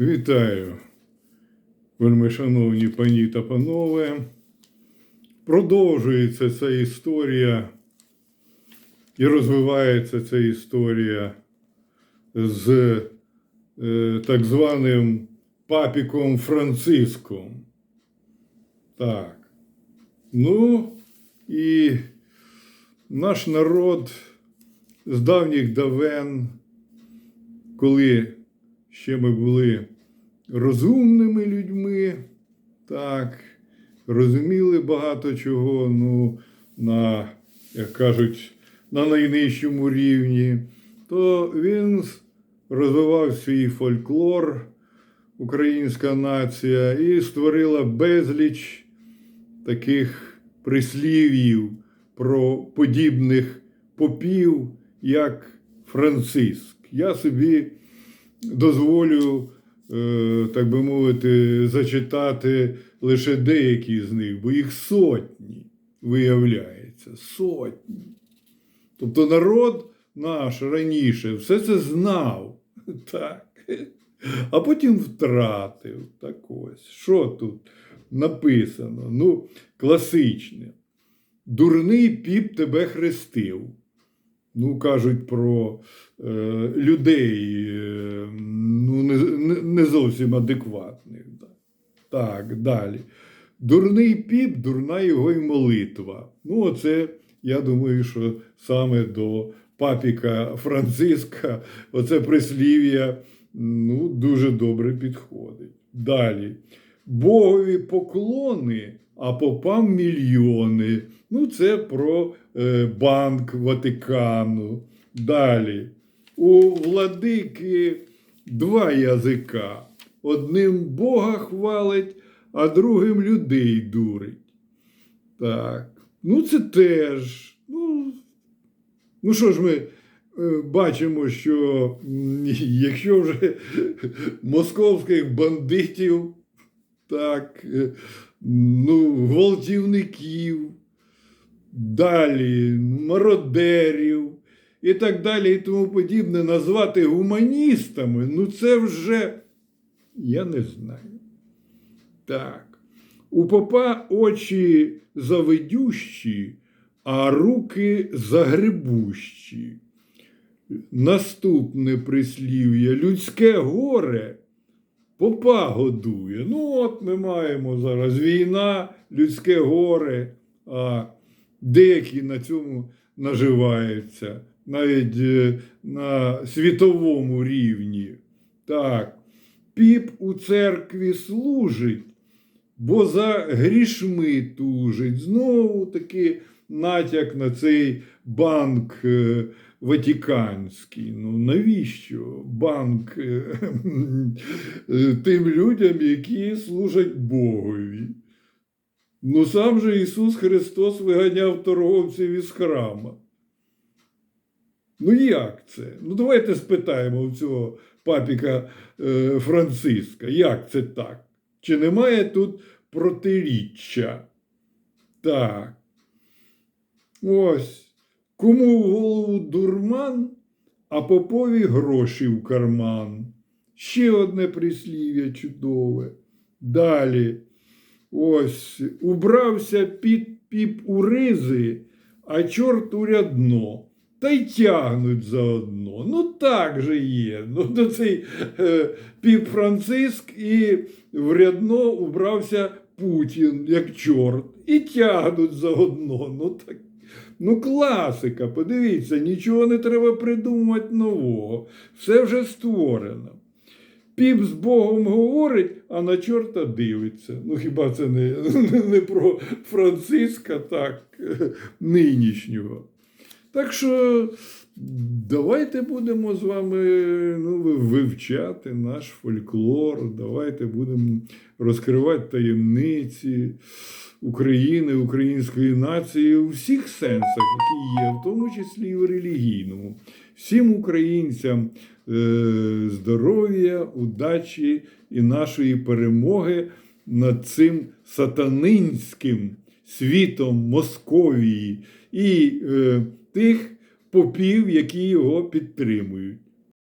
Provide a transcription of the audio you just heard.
Вітаю, вельми шановні пані та панове. Продовжується ця історія і розвивається ця історія з е, так званим папіком Франциском. Так. Ну і наш народ з давніх давен, коли ще ми були розумними людьми, так, розуміли багато чого, ну, на, як кажуть, на найнижчому рівні, то він розвивав свій фольклор, українська нація, і створила безліч таких прислів'їв про подібних попів, як Франциск. Я собі дозволю, е, так би мовити, зачитати лише деякі з них, бо їх сотні виявляється. Сотні. Тобто народ наш раніше все це знав. Так. А потім втратив. Так ось. Що тут написано? Ну, класичне. Дурний піп тебе хрестив. Ну, кажуть про е, людей е, ну, не, не- зовсім адекватних. Так, далі. Дурний піп, дурна його й молитва. Ну, оце, я думаю, що саме до папіка Франциска оце прислів'я ну, дуже добре підходить. Далі. Богові поклони, а попам мільйони. Ну, це про е, Банк Ватикану. Далі. У владики два язика. Одним Бога хвалить, а другим людей дурить. Так. Ну, це теж. Ну, ну що ж ми е, бачимо, що якщо вже московських бандитів, так, е, ну, гвалтівників, далі мародерів і так далі, і тому подібне, назвати гуманістами, ну це вже я не знаю. Так. У попа очі завидющі, а руки загребущі. Наступне прислів'я людське горе попа годує. Ну, от ми маємо зараз війна, людське горе, а деякі на цьому наживаються, навіть е, на світовому рівні. Так, піп у церкві служить, бо за грішми тужить. Знову таки натяк на цей банк е, Ватиканський. Ну навіщо банк е, тим людям, які служать Богові? Ну сам же Ісус Христос виганяв торговців із храма. Ну як це? Ну давайте спитаємо у цього папіка е, Франциска, як це так? Чи немає тут протиріччя? Так. Ось. Кому в голову дурман, а попові гроші в карман. Ще одне прислів'я чудове. Далі. Ось. Убрався під піп у ризи, а чорт у рядно. Та й тягнуть заодно. Ну так же є. Ну, то цей е, піп Франциск і в рядно убрався Путін, як чорт, і тягнуть заодно. Ну так. Ну, класика, подивіться, нічого не треба придумувати нового. Все вже створено. Піп з Богом говорить, а на чорта дивиться. Ну, хіба це не, не про Франциска, так, нинішнього. Так що давайте будемо з вами ну, вивчати наш фольклор, давайте будемо розкривати таємниці України, української нації у всіх сенсах, які є, в тому числі і в релігійному. Всім українцям здоров'я, удачі і нашої перемоги над цим сатанинським світом Московії і е, тих попів, які його підтримують.